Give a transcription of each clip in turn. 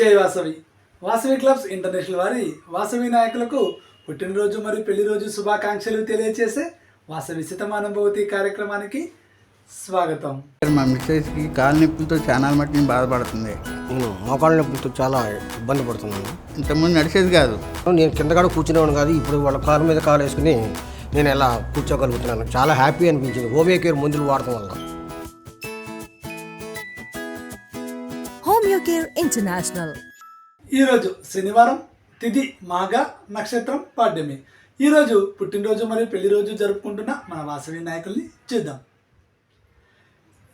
జై Vasavi. Vasavi clubs international వారి వాసవి నాయకులకు పుట్టినరోజు మరియు పెళ్ళి రోజు శుభాకాంక్షలు తెలియజేసే వాసవి శతమానుభవతి కార్యక్రమానికి స్వాగతం. మా మిస్సెస్కి కాలు నొప్పులతో చాలా మట్టి బాధపడుతుంది. నేను మోకాళ్ళ నొప్పులతో చాలా ఇబ్బంది పడుతున్నాను. ఇంతకుముందు నడిచేది కాదు. నేను కింద కూడా కూర్చునేవాడు కాదు ఇప్పుడు వాళ్ళ కాలు మీద కాలు వేసుకుని నేను ఎలా కూర్చోగలుగుతున్నాను. చాలా హ్యాపీ అనిపించింది. హోమియో కేర్ మందులు వాడటం వల్ల. ఇంటర్నేషనల్ ఈరోజు శనివారం తిథి మాఘ నక్షత్రం పాడ్యమి. ఈరోజు పుట్టినరోజు మరియు పెళ్ళి రోజు జరుపుకుంటున్న మన వాసవి నాయకుల్ని చూద్దాం.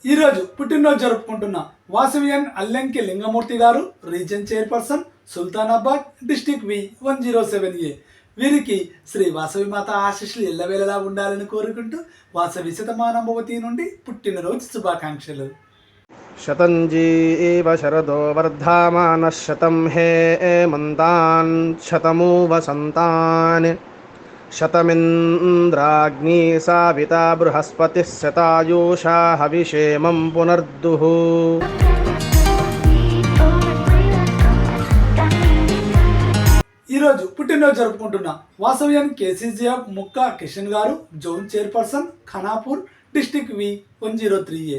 ఈరోజు పుట్టినరోజు జరుపుకుంటున్న Vasavian Allenki Lingamurthy garu region chairperson Sultanabad district V one zero seven A. వీరికి శ్రీ వాసవి మాత ఆశీస్సులు ఎల్లవేళలా ఉండాలని కోరుకుంటూ వాసవి శతమానభవతి నుండి పుట్టినరోజు శుభాకాంక్షలు. శతంజీవ శరదో వర్ధమాన శతం హే మంతాన్ శతమూ వసంతాన్ శతమింద్రాగ్ని సావిత బృహస్పతి శతాయూషా హవిషేమం పునర్దుః. ఈరోజు పుట్టినరోజు జరుపుకుంటున్న వాసవ్యం KCGF Mukka Kishan garu zone chairperson Khanapur district V one zero three A.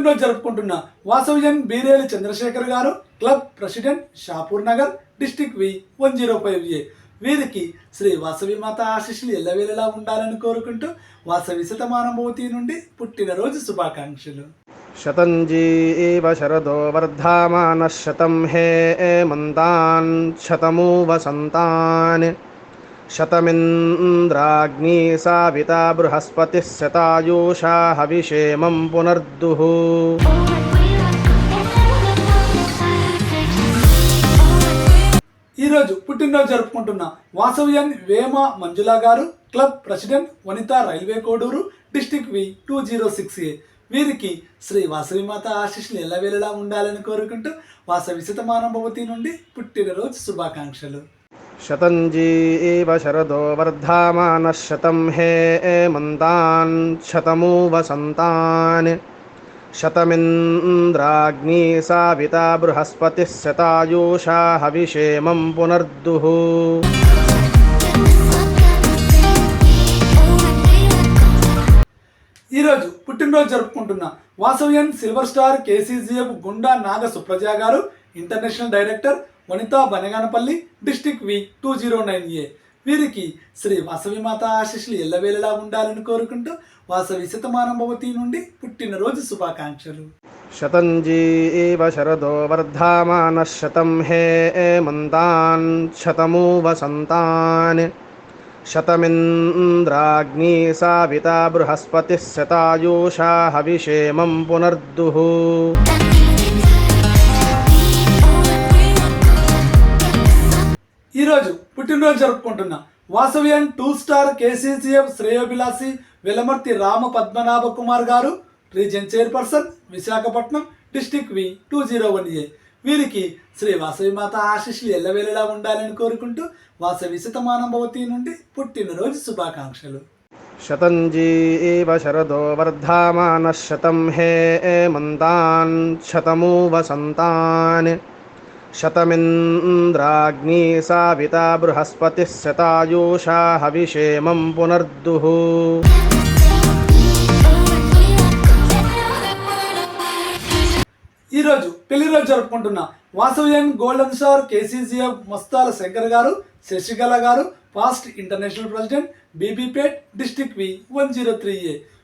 ఆధ్వర్యంలో జరుపుకుంటున్న Vasavian Bireli Chandrasekhar garu club president Shapur Nagar district V one zero five A. వీరికి శ్రీ వాసవి మాత ఆశీస్సులు ఎల్లవేళలా ఉండాలని కోరుకుంటూ వాసవి శతమానభవతి నుండి పుట్టినరోజు శుభాకాంక్షలు. శతంజీవ శరదో వర్ధమాన శతం హే మంతాన్ శతమూ వసంతాన్ శతమింద్రాగ్ని సావిత బృహస్పతి శతాయూషా హవిషేమం పునర్దుః. ఈరోజు పుట్టినరోజు జరుపుకుంటున్న Vasavian Vema Manjula garu club president Vanitha railway Koduru district V two zero six A. వీరికి శ్రీ వాసవి మాత ఆశీస్సులు ఎల్లవేళలా ఉండాలని కోరుకుంటూ వాసవి శతమానభవతి నుండి పుట్టినరోజు శుభాకాంక్షలు. శతంజీవ శరదో వర్ధమాన శతం హే మంతాన్ శతమూ వసంతాన్ శతమింద్రాగ్ని సావిత బృహస్పతి శతాయూషా హవిషేమం పునర్దుః. ఈరోజు పుట్టినరోజు జరుపుకుంటున్న Vasavian silver star KCGF Gunda Naga Supraja garu international director Vanitha Banaganapalli district V two zero nine A. వీరికి శ్రీ వాసవి మాత ఆశీస్సులు ఎల్లవేళలా ఉండాలని కోరుకుంటూ వాసవి శతమానభవతి నుండి పుట్టినరోజు శుభాకాంక్షలు. శతంజీవ శరదో వర్ధమాన శతం హే మంతాన్ శతమూ వసంతాన్ శతమింద్రాగ్ని సావిత బృహస్పతి శతాయూషా హవిషేమం పునర్దుః. పుట్టినరోజు జరుపుకుంటున్న. Vasavian two star KCCF శ్రేయోభిలాసి Velamarthi Rama Padmanabha Kumar garu region chairperson Visakhapatnam district V two zero one A. వీరికి శ్రీ వాసవి మాత ఆశీస్సులు ఎల్లవేళలా ఉండాలని కోరుకుంటూ వాసవి శతమానభవతి నుండి పుట్టినరోజు శుభాకాంక్షలు. శతంజీవ శరదో వర్ధమాన శతం హే మంతాన్ శతమూ వసంతాన్ శతమింద్రాగ్ని సావిత బృహస్పతి శతాయూషా హవిషేమం పునర్దుః. ఈరోజు పెళ్ళి రోజు జరుపుకుంటున్న Vasavian golden star KCCF Mastala Shankar garu Sasikala garu past international president Bibipet district V one zero three A.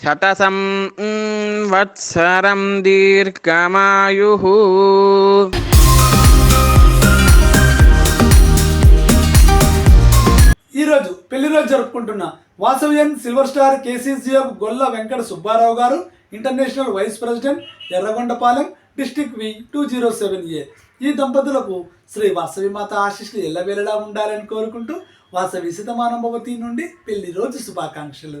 శతసం వత్సరం దీర్ఘమాయు ఈరోజు పెళ్ళి రోజు జరుపుకుంటున్న Vasavian silver star KCCF Golla Venkata Subbarao garu international vice president Yerragondapalem district V two zero seven A. ఈ దంపతులకు శ్రీ వాసవి మాత ఆశీస్సులు ఎల్లవేళలా ఉండాలని కోరుకుంటూ వాసవి శతమానభవతి నుండి పెళ్ళి రోజు శుభాకాంక్షలు.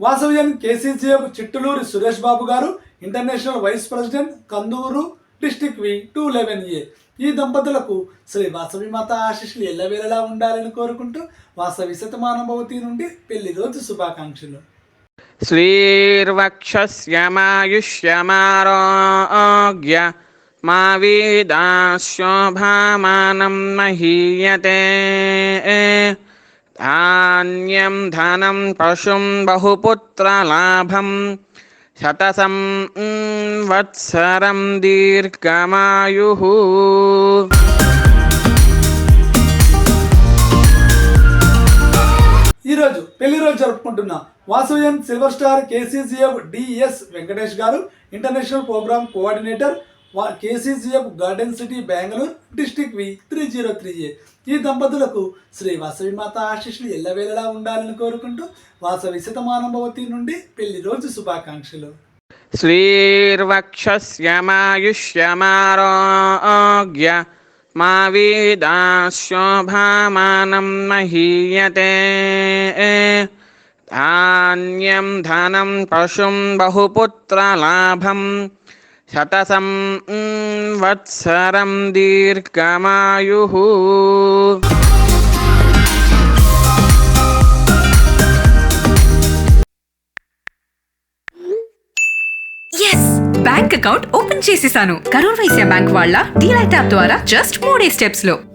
వాసవ్యం KCCF Chittuluri Suresh Babu garu international vice president Kanduru district V two eleven A. ఈ దంపతులకు శ్రీ వాసవి మాత ఆశీస్సులు ఎల్లవేళలా ఉండాలని కోరుకుంటూ వాసవి శతమానభవతి నుండి పెళ్ళి రోజు శుభాకాంక్షలు. శ్రీర్వక్షమాయుష్యమారోగ్య మా వీదాశోభామానం మహీయతే. ధాన్యం ధనం పశుం బహుపుత్రలాభం శతసం వత్సరం దీర్ఘమాయు ఈరోజు పెళ్ళి రోజు జరుపుకుంటున్న Vasavian silver star KCCF DS Venkatesh garu international program coordinator KCCF garden city Bengaluru district V three zero three A. ఈ దంపతులకు శ్రీ వాసవి మాత ఆశీస్సులు ఎల్లవేళలా ఉండాలని కోరుకుంటూ వాసవి శతమానభవతి నుండి పెళ్ళి రోజు శుభాకాంక్షలు. శ్రీర్వక్షమాయుష్యమారోగ్య మా వీదాశోభామానం మహీయతే. ధాన్యం ధనం పశుం బహుపుత్రలాభం శతసం వత్సరం దీర్ఘమాయు ఎస్ బ్యాంక్ అకౌంట్ ఓపెన్ చేసేసాను. కరూర్ వైశ్య బ్యాంక్ వాళ్ళ డీలైట్ యాప్ ద్వారా జస్ట్ మూడే స్టెప్స్లో.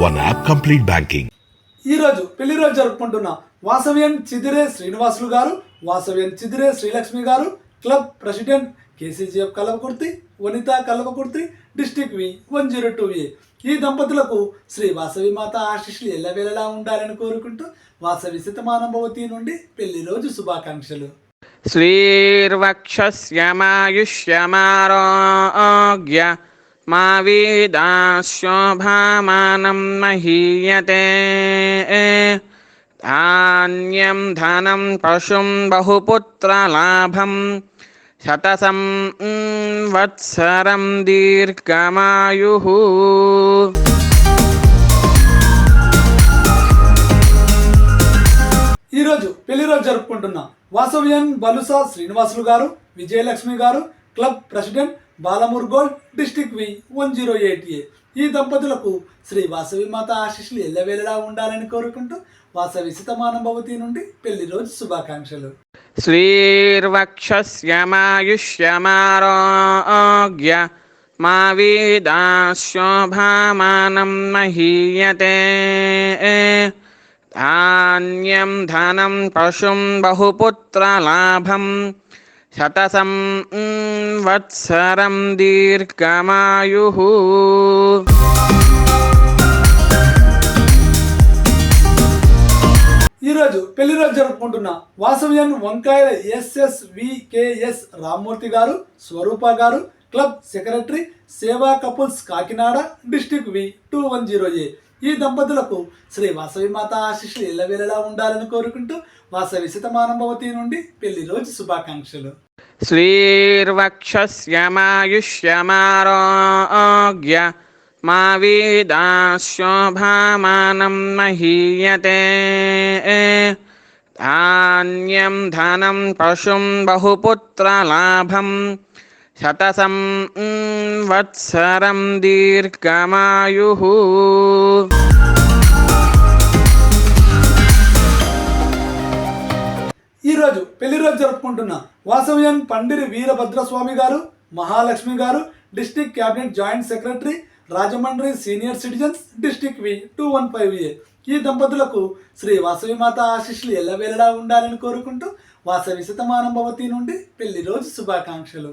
One app complete banking. ఈరోజు పెళ్ళి రోజు జరుపుకుంటున్న వాసవ్యన్ చిదిరే శ్రీనివాసులు గారు Vasavian Chidire Srilakshmi garu club president KCGF Kalvakurthy Vanitha Kalvakurthy district V one zero two A. ఈ దంపతులకు శ్రీ వాసవి మాత ఆశీస్సులు ఎల్లవేళలా ఉండాలని కోరుకుంటూ వాసవి శతమానభవతి నుండి పెళ్ళి రోజు శుభాకాంక్షలు. శ్రీర్వక్షస్యమాయుష్యమారోగ్య మా వీదాశోభామానం మహీయతే ధాన్యం ధనం పశుం బహుపుత్రలాభం శతసం వత్సరం దీర్ఘమాయు ఈరోజు పెళ్ళి రోజు జరుపుకుంటున్నాం వాసవ్యన్ Balusa Srinivasulu garu Vijayalakshmi garu club president Balamurgol district V one zero eight A. ఈ దంపతులకు శ్రీ వాసవి మాత ఆశీస్సులు ఎల్లవేళలా ఉండాలని కోరుకుంటూ వాసవి శతమానభవతి నుండి పెళ్ళి రోజు శుభాకాంక్షలు. శ్రీర్వక్షమాయుష్యమారోగ్య మా వీదాశోభామానం మహీయతే. ధాన్యం ధనం పశుం బహుపుత్రలాభం శతసం వత్సరం దీర్ఘమాయు ఈరోజు పెళ్ళి రోజు జరుపుకుంటున్న వాసవ్యన్ వంకాయల SS వికేఎస్ Rammurthy garu Swarupa garu club secretary Seva couples Kakinada district V two one zero A. ఈ దంపతులకు శ్రీ వాసవి మాత ఆశిష్యులు ఇళ్ళవేళలా ఉండాలని కోరుకుంటూ వాసవి శతమానంభవతి నుండి పెళ్ళి రోజు శుభాకాంక్షలు. శ్రీర్వక్షమాయుష్యమారోగ్య మా వీదాశోభామానం మహీయతే. ధాన్యం ధనం పశుం బహుపుత్రలాభం శతసం వత్సరం దీర్ఘమాయు. ఈరోజు పెళ్ళి రోజు జరుపుకుంటున్న వాసవ్యం పండిరి Veerabhadraswamy garu Mahalakshmi garu district cabinet joint secretary Rajahmundry senior citizens district V two one five A. ఈ దంపతులకు శ్రీ వాసవి మాత ఆశిష్లు ఎల్లవేళలా ఉండాలని కోరుకుంటూ వాసవి శతమానం భవతి నుండి పెళ్ళి రోజు శుభాకాంక్షలు.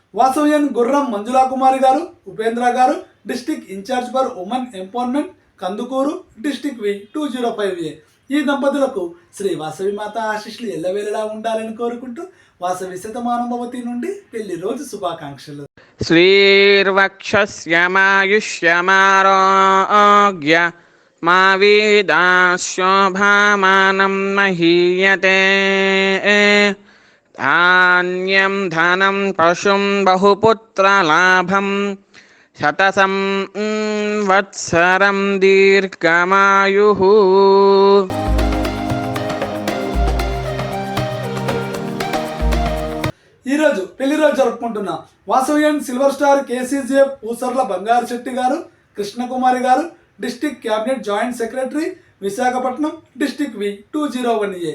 వాసవ్యన్ గుర్రం Manjula Kumari garu Upendra garu district incharge for women empowerment Kandukur district V two zero five A. ఈ దంపతులకు శ్రీ వాసవి మాత ఆశీస్సులు ఎల్లవేళలా ఉండాలని కోరుకుంటూ వాసవి శతమానభవతి నుండి పెళ్ళి రోజు శుభాకాంక్షలు. శ్రీర్వక్షమాయుష్యమారోగ్య మా వీదాశోభామానం మహీయతే. धान्यं धनं पशुं बहुपुत्रलाभं शतसं mm, वत्सरं दीर्घमायुः ఈ రోజు పెళ్లి రోజు జరుపుకుంటున్న వాసవ్యన్ silver star KCGF Pusarla Bangaru Setty garu Krishnakumari garu district cabinet joint secretary Visakhapatnam district V two zero one A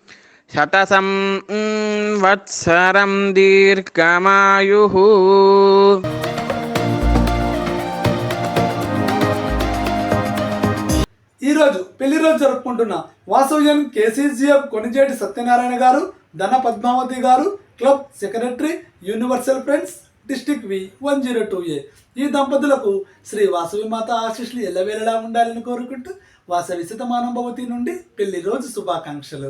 శతసం వత్సరం దీర్ఘమాయు. ఈరోజు పెళ్ళి రోజు జరుపుకుంటున్న వాసవ్యం KCGF Konijeti Satyanarayana garu Dhana Padmavathi garu club secretary universal friends district V one zero two A. ఈ దంపతులకు శ్రీ వాసవి మాత ఆశీస్సులు ఎల్లవేళలా ఉండాలని కోరుకుంటూ వాసవి శతమానం భవతి నుండి పెళ్ళి రోజు శుభాకాంక్షలు.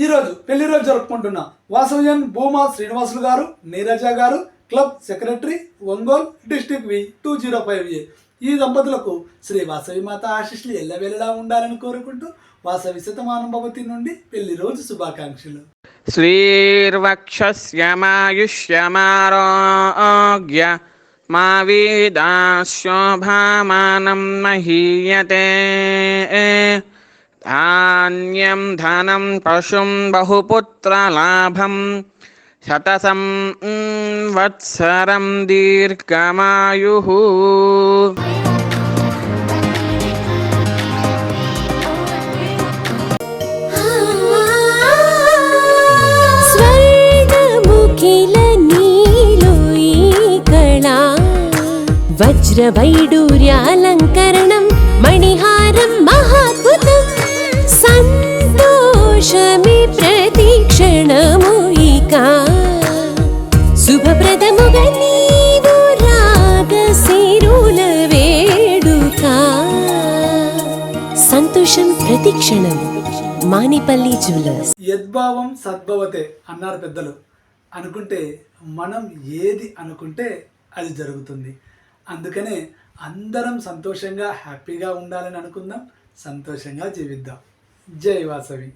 ఈరోజు పెళ్ళి రోజు జరుపుకుంటున్న వాసవజన్ Bhuma Srinivasulu garu Neeraja garu club secretary Ongole district V two zero five A. ఈ దంపతులకు శ్రీ వాసవి మాత ఆశిష్లు ఎల్లవేళలా ఉండాలని కోరుకుంటూ వాసవి శతమానం భవతి నుండి పెళ్ళి రోజు శుభాకాంక్షలు. శ్రీర్వక్షమాయుష్యమారోగ్య మా వీదాశోభామానం మహీయతే. ధాన్యం ధనం పశుం బహుపుత్రలాభం శతసం వత్సరం దీర్ఘమాయు వజ్రవైడూర్యాలంకరణం మణిహారం సంతోషమి ప్రతిక్షణము ఇక. శుభప్రదముగా నీవు వేడుక. సంతోషం ప్రతిక్షణం. మానిపల్లి జ్యువెలర్స్. యద్భావం సద్భవతే అన్నారు పెద్దలు. అనుకుంటే మనం ఏది అనుకుంటే అది జరుగుతుంది. అందుకనే అందరం సంతోషంగా హ్యాపీగా ఉండాలని అనుకుందాం సంతోషంగా జీవిద్దాం. जय वासवी।